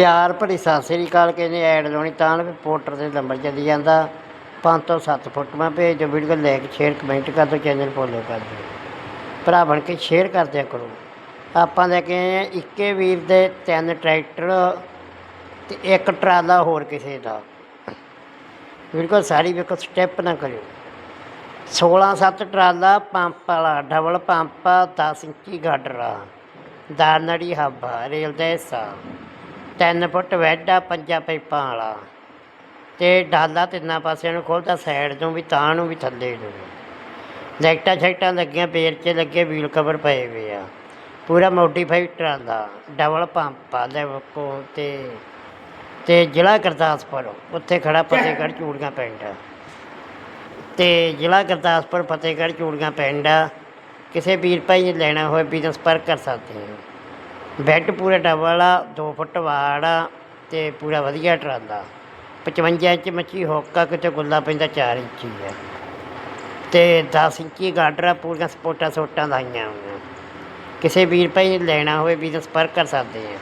ਪਿਆਰ ਭਰੀ ਸਤਿ ਸ੍ਰੀ ਅਕਾਲ ਕਹਿੰਦੇ, ਐਡ ਲਾਉਣੀ ਤਾਂ ਵੀ ਪੋਰਟਰ ਤੇ ਨੰਬਰ ਚੱਲੀ ਜਾਂਦਾ। 5 ਤੋਂ 7 ਫੋਟੋਆਂ ਭੇਜ ਦਿਓ ਵੀਡੀਓ ਲਾਈਕ ਸ਼ੇਅਰ ਕਮੈਂਟ ਕਰ ਦਿਓ ਚੈਨਲ ਫੋਲੋ ਕਰ ਦਿਓ। ਭਰਾ ਬਣ ਕੇ ਸ਼ੇਅਰ ਕਰਦਿਆ ਕਰੋ। ਆਪਾਂ ਲੈ ਕੇ ਆਏ ਇੱਕੇ ਵੀਰ ਦੇ ਤਿੰਨ ਟਰੈਕਟਰ ਤੇ ਇੱਕ ਟਰਾਲਾ ਹੋਰ ਕਿਸੇ ਦਾ। ਵੀਡੀਓ ਸਾਰੀ ਵੇਖੋ ਸਟੈਪ ਨਾ ਕਰਿਓ। 16 7 ਟਰਾਲਾ, ਪੰਪ ਵਾਲਾ ਡਬਲ ਪੰਪ 10 ਇੰਚੀ ਗਾਡਰਾ ਦਾਨੜੀ ਹੱਬਾ ਰੇਲ ਦਾ ਹਿੱਸਾ। 3 ਫੁੱਟ ਵੈਡਾ ਪੰਜਾਂ ਪਾਈਪਾਂ ਵਾਲਾ ਤੇ ਡਾਲਾ ਤਿੰਨਾਂ ਪਾਸਿਆਂ ਨੂੰ ਖੋਲਦਾ, ਸਾਈਡ ਤੋਂ ਵੀ ਤਾਂ ਨੂੰ ਵੀ ਥੱਲੇ ਨੂੰ ਵੀ। ਲਾਈਟਾਂ ਸ਼ਾਈਟਾਂ ਲੱਗੀਆਂ, ਪੇਰ 'ਚ ਲੱਗੇ, ਵੀਲ ਕਵਰ ਪਏ ਹੋਏ ਆ। ਪੂਰਾ ਮੋਡੀਫਾਈ ਟਰਾਲਾ ਡਬਲ ਪੰਪ ਆ ਲੈਵਕੋ ਤੇ ਤੇ ਜ਼ਿਲ੍ਹਾ ਗੁਰਦਾਸਪੁਰ, ਉੱਥੇ ਖੜਾ ਫਤਿਹਗੜ੍ਹ ਚੂੜੀਆਂ ਪਿੰਡ। ਤੇ ਜ਼ਿਲ੍ਹਾ ਗੁਰਦਾਸਪੁਰ, ਫਤਿਹਗੜ੍ਹ ਚੂੜੀਆਂ ਪਿੰਡ ਆ। ਕਿਸੇ ਵੀਰ ਭਾਈ ਨੇ ਲੈਣਾ ਹੋਵੇ ਵੀ ਤਾਂ ਕਰ ਸਕਦੇ ਹੋ ਬੈੱਡ ਪੂਰਾ ਡਬਲ ਆ 2 ਫੁੱਟ ਵਾੜ ਆ ਤੇ ਪੂਰਾ ਵਧੀਆ ਟਰਾਂਦਾ 55 ਇੰਚ ਮੱਛੀ ਹੋਕਾ, ਕਿਤੇ ਗੁੱਲਾ ਪੈਂਦਾ 4 ਇੰਚੀ ਆ। ਤੇ 10 ਇੰਚੀ ਗਾਡਰਾ ਪੂਰੀਆਂ ਸਪੋਟਾਂ ਸੋਟਾਂ ਲਾਈਆਂ ਹੋਈਆਂ। ਕਿਸੇ ਵੀਰ ਭਾਈ ਲੈਣਾ ਹੋਵੇ ਵੀ ਤਾਂ ਸੰਪਰਕ ਕਰ ਸਕਦੇ ਆ।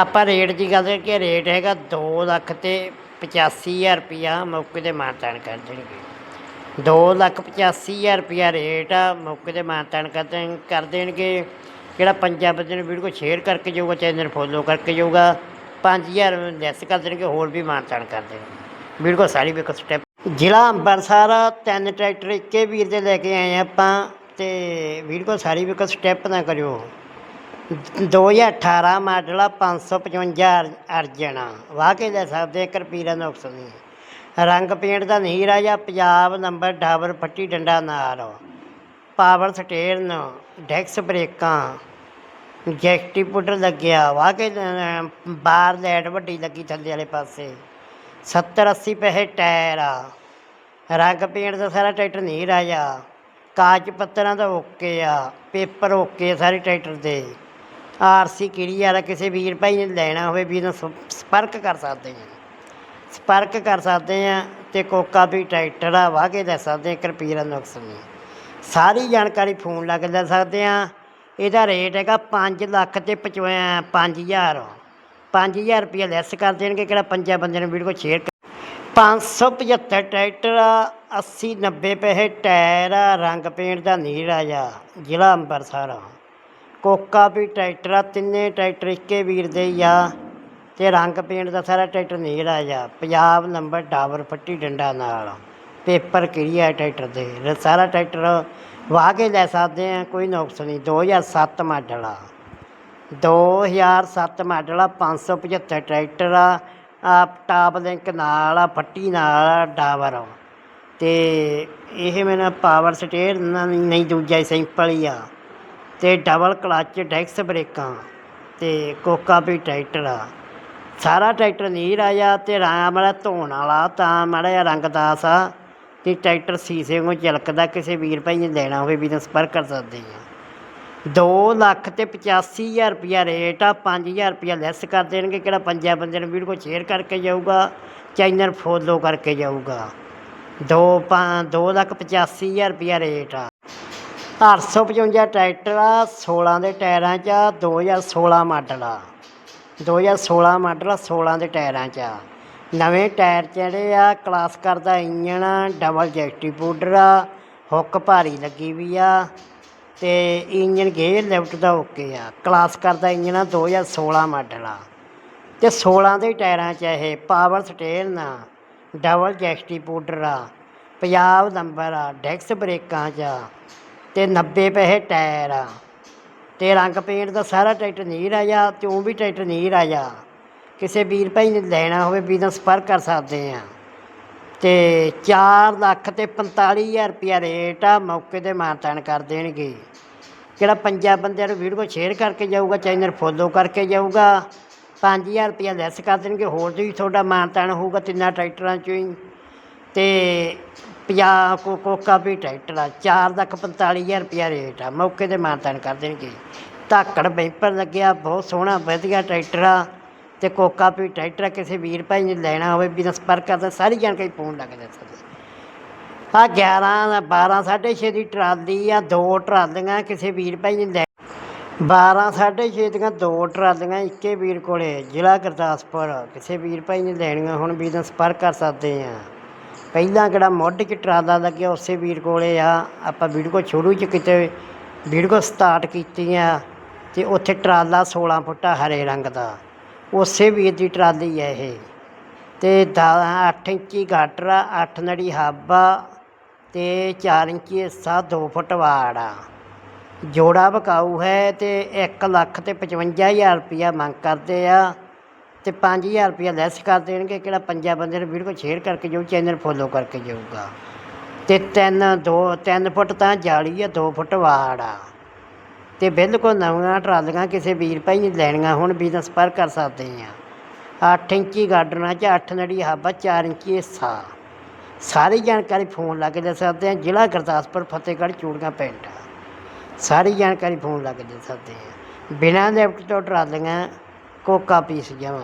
ਆਪਾਂ ਰੇਟ ਦੀ ਗੱਲ ਕਿ ਰੇਟ ਹੈਗਾ 2 ਲੱਖ ਤੇ 85000 ਰੁਪਿਆ ਮੌਕੇ ਤੇ ਮਾਨਤਾਨ ਕਰ ਦੇਣਗੇ। 2 ਲੱਖ 85000 ਰੁਪਿਆ ਰੇਟ ਆ, ਮੌਕੇ ਤੇ ਮਾਨਤਾਨ ਕਰ ਕਰ ਦੇਣਗੇ। ਜਿਹੜਾ ਪੰਜਾਬ ਬੰਦੇ ਨੂੰ ਵੀਡੀਓ ਸ਼ੇਅਰ ਕਰਕੇ ਜਾਊਗਾ ਚੈਨਲ ਫੋਲੋ ਕਰਕੇ ਜਾਊਗਾ 5000 ਲੈਸ ਕਰ ਦੇਣਗੇ, ਹੋਰ ਵੀ ਮਾਨਤਾਨ ਕਰ ਦੇਣਗੇ। ਵੀਡੀਓ ਸਾਰੀ ਵੇਖੋ ਸਟੈਪ ਜ਼ਿਲ੍ਹਾ ਅੰਬਰਸਰ, ਤਿੰਨ ਟਰੈਕਟਰ ਇੱਕੇ ਵੀਰ ਦੇ ਲੈ ਕੇ ਆਏ ਆਪਾਂ, ਤੇ ਵੀਡੀਓ ਸਾਰੀ ਵੇਖੋ ਸਟੈਪ ਨਾ ਕਰਿਓ। 2018 ਮਾਡਲ ਆ 555 ਅਰਜਨ ਵਾਹ ਕੇ ਲੈ ਸਕਦੇ ਇੱਕ ਰੁਪਈਆ ਨੁਕਸ ਨਹੀਂ। ਰੰਗ ਪੇਂਟ ਦਾ ਨਹੀਂ ਰਾਜਾ ਪੰਜਾਬ ਨੰਬਰ ਡਾਬਰ ਫੱਟੀ ਡੰਡਾ ਨਾਲ। ਪਾਵਰ ਸਟੇਰਨ ਡੈਕਸ ਬ੍ਰੇਕਾਂ ਜੈਕਟੀਪੁਟਰ ਲੱਗਿਆ ਵਾਹ ਕੇ ਅਹ, ਬਾਰ ਲਾਈਟ ਵੱਡੀ ਲੱਗੀ ਥੱਲੇ ਵਾਲੇ ਪਾਸੇ। 70 80 ਪੈਸੇ ਟਾਇਰ ਆ। ਰੰਗ ਪੇਂਟ ਦਾ ਸਾਰਾ ਟਰੈਕਟਰ ਨਹੀਂ ਰਾਜਾ ਕਾਚ ਪੱਤਰਾਂ ਦਾ ਓਕੇ ਆ ਪੇਪਰ ਓਕੇ ਸਾਰੇ ਟਰੈਕਟਰ ਦੇ। ਆਰਸੀ ਕਲੀਅਰ ਆ ਕਿਸੇ ਵੀਰ ਭਾਈ ਨੇ ਲੈਣਾ ਹੋਵੇ ਵੀ ਇਹਨਾਂ ਸੰਪਰਕ ਕਰ ਸਕਦੇ ਆ। ਸੰਪਰਕ ਕਰ ਸਕਦੇ ਆ ਤੇ ਕੋਕਾ ਵੀ ਟਰੈਕਟਰ ਆ ਵਾਹ ਕੇ ਲੈ ਸਕਦੇ ਆ ਇੱਕ ਰੁਪਈਏ ਦਾ ਨੁਕਸ ਨਹੀਂ। ਸਾਰੀ ਜਾਣਕਾਰੀ ਫੋਨ ਲਾ ਕੇ ਲੈ ਸਕਦੇ ਆ ਇਹਦਾ ਰੇਟ ਹੈਗਾ 5 ਲੱਖ ਤੇ 5000 5000 ਰੁਪਏ ਲੈਸ ਕਰ ਦੇਣਗੇ, ਕਿਹੜਾ ਪੰਜਾਂ ਬੰਦਿਆਂ ਨੂੰ ਵੀਡੀਓ ਸ਼ੇਅਰ 575 ਟਰੈਕਟਰ ਆ 80 90 ਪੈਸੇ ਟਾਇਰ ਆ ਰੰਗ ਪੇਂਟ ਦਾ ਨੀਰ ਜਾ ਜ਼ਿਲ੍ਹਾ ਅੰਮ੍ਰਿਤਸਰ। ਕੋਕਾ ਵੀ ਟਰੈਕਟਰ ਆ, ਤਿੰਨੇ ਟਰੈਕਟਰ ਇੱਕੇ ਵੀਰ ਦੇ ਹੀ ਆ। ਤੇ ਰੰਗ ਪੇਂਟ ਦਾ ਸਾਰਾ ਟਰੈਕਟਰ ਨੀਰ ਆ ਜਾ ਪੰਜਾਬ ਨੰਬਰ ਡਾਬਰ ਫੱਟੀ ਡੰਡਾ ਨਾਲ। ਪੇਪਰ ਕਿਹੜੀ ਆ ਟਰੈਕਟਰ ਦੇ? ਸਾਰਾ ਟਰੈਕਟਰ ਵਾਹ ਕੇ ਲੈ ਸਕਦੇ ਆ ਕੋਈ ਨੁਕਸ ਨਹੀਂ। 2007 ਮਾਡਲ ਆ। 2007 ਮਾਡਲ ਆ 575 ਟਰੈਕਟਰ ਆ। ਆ ਟਾਪ ਲਿੰਕ ਨਾਲ ਆ, ਫੱਟੀ ਨਾਲ ਆ, ਡਾਬਰ ਆ। ਤੇ ਇਹ ਮੇਰਾ ਪਾਵਰ ਸਟੇਅਰ ਨਹੀਂ, ਦੂਜਾ ਹੀ ਸਿੰਪਲ ਹੀ ਆ। ਤੇ ਡਬਲ ਕਲੱਚ ਡੈਕਸ ਬ੍ਰੇਕਾਂ ਤੇ ਕੋਕਾ ਵੀ ਟਰੈਕਟਰ ਆ। ਸਾਰਾ ਟਰੈਕਟਰ ਨਹੀਂ ਰਾਜਾ ਤੇ ਰਾਮ ਵਾਲਾ ਧੋਣ ਵਾਲਾ ਤਾਂ ਮਾੜਾ ਜਿਹਾ ਰੰਗਦਾਸ ਆ। ਤੇ ਟਰੈਕਟਰ ਸੀਸੇ ਵਾਂਗੂ ਚਲਕਦਾ ਕਿਸੇ ਵੀਰ ਭਾਈ ਨੇ ਲੈਣਾ ਹੋਵੇ ਵੀ ਤਾਂ ਸੰਪਰਕ ਕਰ ਸਕਦੇ ਆ। 2 ਲੱਖ ਤੇ 85000 ਰੁਪਿਆ ਰੇਟ ਆ 5000 ਰੁਪਿਆ ਲੈਸ ਕਰ ਦੇਣਗੇ, ਕਿਹੜਾ ਪੰਜਾਂ ਬੰਦੇ ਨੂੰ ਵੀਡੀਓ ਸ਼ੇਅਰ ਕਰਕੇ ਜਾਊਗਾ ਚੈਨਲ ਫੋਲੋ ਕਰਕੇ ਜਾਊਗਾ। 2 2 ਲੱਖ 85000 ਰੁਪਿਆ ਰੇਟ ਆ। 855 ਟਰੈਕਟਰ ਆ 16 ਦੇ ਟਾਇਰਾਂ 'ਚ ਆ 2016 ਮਾਡਲ ਆ। 2016 ਮਾਡਲ ਆ 16 ਦੇ ਟਾਇਰਾਂ 'ਚ ਆ। ਨਵੇਂ ਟਾਇਰ ਜਿਹੜੇ ਆ ਕਲਾਸ ਕਰਦਾ ਇੰਜਣ ਆ ਡਬਲ ਜੈਕਟੀ ਪਾਊਡਰ ਆ ਹੁੱਕ ਭਾਰੀ ਲੱਗੀ ਵੀ ਆ ਤੇ ਇੰਜਣ ਗੇਅਰ ਲਿਫਟ ਦਾ ਓਕੇ ਆ। ਕਲਾਸ ਕਰਦਾ ਇੰਜਣ ਆ 2016 ਮਾਡਲ ਆ। ਤੇ 16 ਦੇ ਟਾਇਰਾਂ 'ਚ ਇਹ ਪਾਵਰ ਸਟੇਰਨ ਆ ਡਬਲ ਜੈਕਟੀ ਪਾਊਡਰ ਆ, ਪੰਜਾਬ ਨੰਬਰ ਆ ਡੈਕਸ ਬ੍ਰੇਕਾਂ 'ਚ ਆ, ਤੇ 90 ਪੈਸੇ ਟਾਇਰ ਆ। ਤੇ ਰੰਗ ਪੇਂਟ ਦਾ ਸਾਰਾ ਟਰੈਕਟਰ ਨਹੀਂ ਰਾਜਾ ਤੇ ਉਹ ਵੀ ਟਰੈਕਟਰ ਆ ਜਾ। ਕਿਸੇ ਵੀਰ ਭਾਈ ਨੇ ਲੈਣਾ ਹੋਵੇ ਵੀ ਤਾਂ ਸੰਪਰਕ ਕਰ ਸਕਦੇ ਆ। ਤੇ 4 ਲੱਖ ਤੇ 45000 ਰੁਪਿਆ ਰੇਟ ਆ, ਮੌਕੇ ਤੇ ਮਾਨਤਾਨ ਕਰ ਦੇਣਗੇ। ਜਿਹੜਾ ਪੰਜਾਂ ਬੰਦਿਆਂ ਨੂੰ ਵੀਡੀਓ ਸ਼ੇਅਰ ਕਰਕੇ ਜਾਊਗਾ, ਚੈਨਲ ਫੋਲੋ ਕਰਕੇ ਜਾਊਗਾ 5000 ਰੁਪਿਆ ਲੈਸ ਕਰ ਦੇਣਗੇ, ਹੋਰ ਵੀ ਤੁਹਾਡਾ ਮਾਨਤਾਨ ਹੋਊਗਾ ਤਿੰਨਾਂ ਟਰੈਕਟਰਾਂ ਚੋਂ ਹੀ। ਤੇ ਪੰਜਾਹ ਕੋ ਕੋਕਾ ਵੀ ਟਰੈਕਟਰ ਆ 4 ਲੱਖ 45000 ਰੁਪਿਆ ਰੇਟ ਆ, ਮੌਕੇ ਤੇ ਮਾਨਤਾਨ ਕਰ ਦੇਣਗੇ। ਧਾਕੜ ਬੈਂਪਰ ਲੱਗਿਆ, ਬਹੁਤ ਸੋਹਣਾ, ਵਧੀਆ ਟਰੈਕਟਰ ਆ। ਤੇ ਕੋਕਾ ਵੀ, ਟਰੈਕਟਰ ਕਿਸੇ ਵੀਰ ਭਾਈ ਨੇ ਲੈਣਾ ਹੋਵੇ, ਬਿਨਾਂ ਸੰਪਰਕ ਕਰਦਾ ਸਾਰੀ ਜਾਣਕਾਰੀ ਫੋਨ ਲੱਗ ਜਾ ਸਕਦੇ ਆ 11 12 6.5 ਦੀ ਟਰਾਲੀ ਆ, ਦੋ ਟਰਾਲੀਆਂ ਕਿਸੇ ਵੀਰ ਭਾਈ ਨੇ ਲੈ। ਬਾਰਾਂ, ਸਾਢੇ ਛੇ ਦੀਆਂ ਦੋ ਟਰਾਲੀਆਂ ਇੱਕੇ ਵੀਰ ਕੋਲੇ, ਜ਼ਿਲ੍ਹਾ ਗੁਰਦਾਸਪੁਰ, ਕਿਸੇ ਵੀਰ ਭਾਈ ਨੇ ਲੈਣੀਆਂ ਹੁਣ ਵੀਰ ਸੰਪਰਕ ਕਰ ਸਕਦੇ ਆ। ਪਹਿਲਾਂ ਕਿਹੜਾ ਮੋਢ 'ਚ ਟਰਾਲਾ ਲੱਗਿਆ, ਉਸੇ ਵੀਰ ਕੋਲੇ ਆ। ਆਪਾਂ ਵੀਡੀਓ ਸ਼ੁਰੂ 'ਚ ਕਿਤੇ, ਵੀਡੀਓ ਸਟਾਰਟ ਕੀਤੀ ਆ, ਤੇ ਉੱਥੇ ਟਰਾਲਾ 16 ਫੁੱਟਾ ਹਰੇ ਰੰਗ ਦਾ। ਉਸੇ ਵੀਰ ਦੀ ਟਰਾਲੀ ਹੈ ਇਹ। ਤੇ 8 ਇੰਚੀ ਗਾਟਰ ਆ 8 ਨੜੀ ਹਾਬਾ ਤੇ 4 ਇੰਚੀ ਹਿੱਸਾ 2 ਫੁੱਟ ਵਾੜ ਆ। ਜੋੜਾ ਵਿਕਾਊ ਹੈ ਤੇ 1 ਲੱਖ ਤੇ 55000 ਰੁਪਇਆ ਮੰਗ ਕਰਦੇ ਆ ਤੇ 5000 ਰੁਪਇਆ ਲੈਸ ਕਰ ਦੇਣਗੇ, ਕਿਹੜਾ ਪੰਜਾਂ ਬੰਦੇ ਨੂੰ ਵੀਡੀਓ ਸ਼ੇਅਰ ਕਰਕੇ ਜਾਊ, ਚੈਨਲ ਫੋਲੋ ਕਰਕੇ ਜਾਊਗਾ। ਤੇ ਤਿੰਨ ਦੋ, ਤਿੰਨ ਫੁੱਟ ਤਾਂ ਜਾਲੀ ਆ 2 ਫੁੱਟ ਵਾੜ ਆ। ਤੇ ਬਿਲਕੁਲ ਨਵੀਆਂ ਟਰਾਲੀਆਂ ਕਿਸੇ ਵੀਰ ਭਾਈ ਨੇ ਲੈਣੀਆਂ ਹੁਣ ਵੀ ਨਾਲ ਸੰਪਰਕ ਕਰ ਸਕਦੇ ਆ। 8 ਇੰਚੀ ਗਾਡਰਾਂ 'ਚ 8 ਨੜੀ ਹਾਬਾ 4 ਇੰਚੀ ਹਿੱਸਾ ਸਾਰੀ ਜਾਣਕਾਰੀ ਫੋਨ ਲਾ ਕੇ ਦੇ ਸਕਦੇ ਆ, ਜ਼ਿਲ੍ਹਾ ਗੁਰਦਾਸਪੁਰ, ਫਤਿਹਗੜ੍ਹ, ਚੂੜੀਆਂ ਪਿੰਡ। ਸਾਰੀ ਜਾਣਕਾਰੀ ਫੋਨ ਲਾ ਕੇ ਦੇ ਸਕਦੇ ਆ। ਬਿਨਾਂ ਲਿਫਟ ਤੋਂ ਟਰਾਲੀਆਂ ਕੋਕਾ ਪੀਸ ਜਾਵਾਂ।